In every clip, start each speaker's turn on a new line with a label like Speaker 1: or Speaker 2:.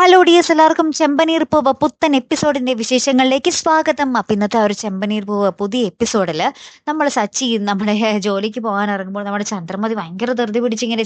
Speaker 1: Hello D S എല്ലാവർക്കും ചെമ്പനീർ പൂവ് പുത്തൻ എപ്പിസോഡിന്റെ വിശേഷങ്ങളിലേക്ക് സ്വാഗതം. അപ്പം ഇന്നത്തെ ഒരു ചെമ്പനീർ പൂവ് പുതിയ എപ്പിസോഡിൽ നമ്മൾ സച്ചി നമ്മുടെ ജോലിക്ക് പോകാൻ ഇറങ്ങുമ്പോൾ നമ്മുടെ ചന്ദ്രമതി ഭയങ്കര ധൃതി പിടിച്ചിങ്ങനെ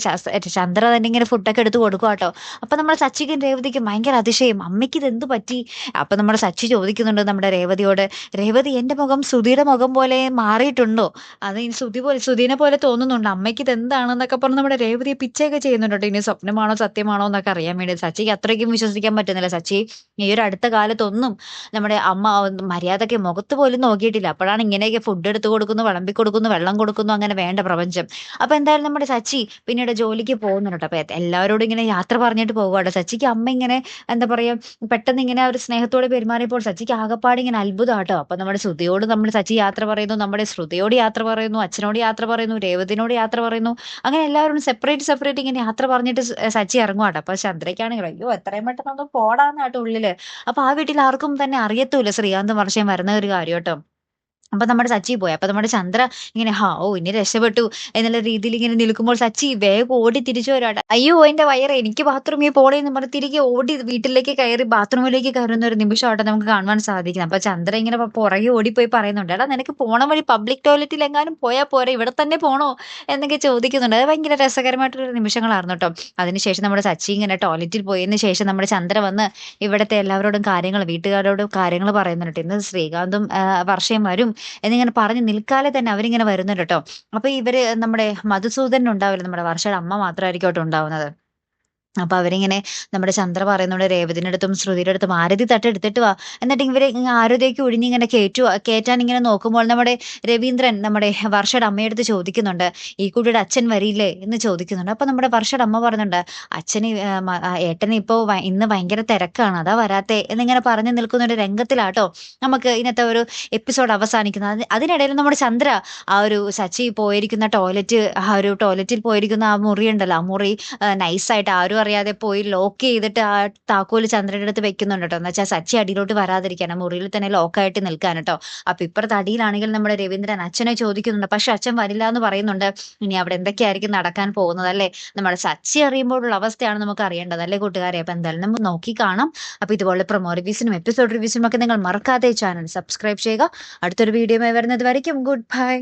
Speaker 1: ചന്ദ്ര തന്നെ ഇങ്ങനെ ഫുഡൊക്കെ എടുത്ത് കൊടുക്കുക കേട്ടോ. അപ്പം നമ്മുടെ സച്ചിക്കും രേവതിക്കും ഭയങ്കര അതിശയം. അമ്മയ്ക്ക് ഇത് എന്ത് പറ്റി? അപ്പം നമ്മുടെ സച്ചി ചോദിക്കുന്നുണ്ട് നമ്മുടെ രേവതിയോട് രേവതി എന്റെ മുഖം സുധിയുടെ മുഖം പോലെ മാറിയിട്ടുണ്ടോ? അത് ഇനി സുധി പോലെ സുധീനെ പോലെ തോന്നുന്നുണ്ട്. അമ്മയ്ക്ക് ഇത് എന്താണെന്നൊക്കെ പറഞ്ഞ് നമ്മുടെ രേവതിയെ പിച്ചയൊക്കെ ചെയ്യുന്നുണ്ടോ ഇനി സ്വപ്നമാണോ സത്യമാണോ എന്നൊക്കെ അറിയാൻ വേണ്ടി. സച്ചിക്ക് അത്രയ്ക്കും വിശ്വസിക്കാൻ പറ്റുന്നില്ല. സച്ചി ഈ ഒരു അടുത്ത കാലത്തൊന്നും നമ്മുടെ അമ്മ മര്യാദയ്ക്ക് മുഖത്ത് പോലും നോക്കിയിട്ടില്ല. അപ്പോഴാണ് ഇങ്ങനെയൊക്കെ ഫുഡ് എടുത്തു കൊടുക്കുന്നു വിളമ്പി കൊടുക്കുന്നു വെള്ളം കൊടുക്കുന്നു അങ്ങനെ വേണ്ട പ്രപഞ്ചം. അപ്പൊ എന്തായാലും നമ്മുടെ സച്ചി പിന്നീട് ജോലിക്ക് പോകുന്നുണ്ട്. അപ്പൊ എല്ലാവരോടും ഇങ്ങനെ യാത്ര പറഞ്ഞിട്ട് പോകുവാട്ടോ സച്ചിക്ക് അമ്മ ഇങ്ങനെ എന്താ പറയാ പെട്ടെന്ന് ഇങ്ങനെ ഒരു സ്നേഹത്തോടെ പെരുമാറിയപ്പോൾ സച്ചിക്ക് ആകപ്പാട് ഇങ്ങനെ അത്ഭുതമാട്ടോ അപ്പൊ നമ്മുടെ ശ്രുതിയോട് നമ്മൾ സച്ചി യാത്ര പറയുന്നു നമ്മുടെ ശ്രുതിയോട് യാത്ര പറയുന്നു അച്ഛനോട് യാത്ര പറയുന്നു രേവതിനോട് യാത്ര പറയുന്നു. അങ്ങനെ എല്ലാവരും സെപ്പറേറ്റ് സെപ്പറേറ്റ് ഇങ്ങനെ യാത്ര പറഞ്ഞിട്ട് സച്ചി ഇറങ്ങുവാട്ടോ അപ്പൊ ചന്ദ്രയ്ക്കാണെങ്കിൽ അയ്യോ എത്രയും പെട്ടെന്ന് ഒന്ന് പോടാന്നാട്ടോ ഉള്ളിൽ. അപ്പൊ ആ വീട്ടിൽ ആർക്കും തന്നെ അറിയത്തൂല ശ്രീകാന്ത് വർഷം വരുന്ന ഒരു കാര്യം കേട്ടോ അപ്പൊ നമ്മുടെ സച്ചി പോയി. അപ്പൊ നമ്മുടെ ചന്ദ്ര ഇങ്ങനെ ഹാ ഓ ഇനി രക്ഷപ്പെട്ടു എന്നുള്ള രീതിയിൽ ഇങ്ങനെ നിൽക്കുമ്പോൾ സച്ചി വേഗം ഓടി തിരിച്ചു വരാട്ടെ അയ്യോ എന്റെ വയറ് എനിക്ക് ബാത്റൂമിൽ പോളേന്ന് പറഞ്ഞ് തിരികെ ഓടി വീട്ടിലേക്ക് കയറി ബാത്റൂമിലേക്ക് കയറുന്ന ഒരു നിമിഷമായിട്ട് നമുക്ക് കാണുവാൻ സാധിക്കുന്നത്. അപ്പൊ ചന്ദ്ര ഇങ്ങനെ പുറകെ ഓടിപ്പോയി പറയുന്നുണ്ട് എടാ നിനക്ക് പോണ വഴി പബ്ലിക് ടോയ്ലറ്റിൽ എങ്ങാനും പോയാൽ പോരെ ഇവിടെ തന്നെ പോണോ? എന്നൊക്കെ ചോദിക്കുന്നുണ്ട്. അത് ഭയങ്കര രസകരമായിട്ടുള്ള നിമിഷങ്ങളായിരുന്നു കേട്ടോ അതിനുശേഷം നമ്മുടെ സച്ചി ഇങ്ങനെ ടോയ്ലറ്റിൽ പോയതിന് ശേഷം നമ്മുടെ ചന്ദ്ര വന്ന് ഇവിടുത്തെ എല്ലാവരോടും കാര്യങ്ങൾ വീട്ടുകാരോടും കാര്യങ്ങൾ പറയുന്നുണ്ട്. ഇന്ന് ശ്രീകാന്തും വർഷയും വരും. എന്നിങ്ങനെ പറഞ്ഞ് നിൽക്കാതെ തന്നെ അവരിങ്ങനെ വരുന്നുണ്ട് കേട്ടോ. അപ്പൊ ഇവർ നമ്മുടെ മധുസൂദനുണ്ടാവില്ല നമ്മുടെ വർഷയുടെ അമ്മ മാത്രമായിരിക്കും ഉണ്ടാവുന്നത്. അപ്പൊ അവരിങ്ങനെ നമ്മുടെ ചന്ദ്ര പറയുന്നുണ്ട് രേവതിന്റെ അടുത്തും ശ്രുതിയുടെ അടുത്തും ആരതി തട്ടെടുത്തിട്ട് വാ. എന്നിട്ട് ഇവരെ ആരതിയൊക്കെ ഒഴിഞ്ഞ് ഇങ്ങനെ കയറ്റു കയറ്റാൻ ഇങ്ങനെ നോക്കുമ്പോൾ നമ്മുടെ രവീന്ദ്രൻ നമ്മുടെ വർഷയുടെ അമ്മയെടുത്ത് ചോദിക്കുന്നുണ്ട് ഈ കുട്ടിയുടെ അച്ഛൻ വരിയില്ലേ എന്ന് ചോദിക്കുന്നുണ്ട്. അപ്പൊ നമ്മുടെ വർഷയുടെ അമ്മ പറയുന്നുണ്ട് അച്ഛന് ഏട്ടന് ഇപ്പോ ഇന്ന് ഭയങ്കര തിരക്കാണ് അതാ വരാത്തെ. എന്നിങ്ങനെ പറഞ്ഞു നിൽക്കുന്ന ഒരു രംഗത്തിലാട്ടോ നമുക്ക് ഇന്നത്തെ ഒരു എപ്പിസോഡ് അവസാനിക്കുന്നത്. അത് അതിനിടയിൽ നമ്മുടെ ചന്ദ്ര ആ ഒരു സച്ചി പോയിരിക്കുന്ന ടോയ്ലറ്റ് ആ ഒരു ടോയ്ലറ്റിൽ പോയിരിക്കുന്ന ആ മുറി ഉണ്ടല്ലോ ആ മുറി നൈസായിട്ട് ആരും അറിയാതെ പോയി ലോക്ക് ചെയ്തിട്ട് ആ താക്കോൽ ചന്ദ്രന്റെ അടുത്ത് വെക്കുന്നുണ്ട് കേട്ടോ എന്ന് വെച്ചാൽ സച്ചി അടിയിലോട്ട് വരാതിരിക്കാൻ മുറിയിൽ തന്നെ ലോക്കായിട്ട് നിൽക്കാൻ കേട്ടോ അപ്പൊ ഇപ്പുറത്ത് അടിയിലാണെങ്കിൽ നമ്മുടെ രവീന്ദ്രൻ അച്ഛനെ ചോദിക്കുന്നുണ്ട്. പക്ഷെ അച്ഛൻ വരില്ല എന്ന് പറയുന്നുണ്ട്. ഇനി അവിടെ എന്തൊക്കെയായിരിക്കും നടക്കാൻ പോകുന്നത് അല്ലേ? നമ്മുടെ സച്ചി അറിയുമ്പോഴുള്ള അവസ്ഥയാണ് നമുക്ക് അറിയേണ്ടത് അല്ലേ കൂട്ടുകാരെ? അപ്പൊ എന്തായാലും നമുക്ക് നോക്കി കാണാം. അപ്പൊ ഇതുപോലെ പ്രൊമോ റിവ്യൂസിനും എപ്പിസോഡ് റിവ്യൂസിനും ഒക്കെ നിങ്ങൾ മറക്കാതെ ചാനൽ സബ്സ്ക്രൈബ് ചെയ്യുക. അടുത്തൊരു വീഡിയോ വരുന്നത് വരയ്ക്കും. Good bye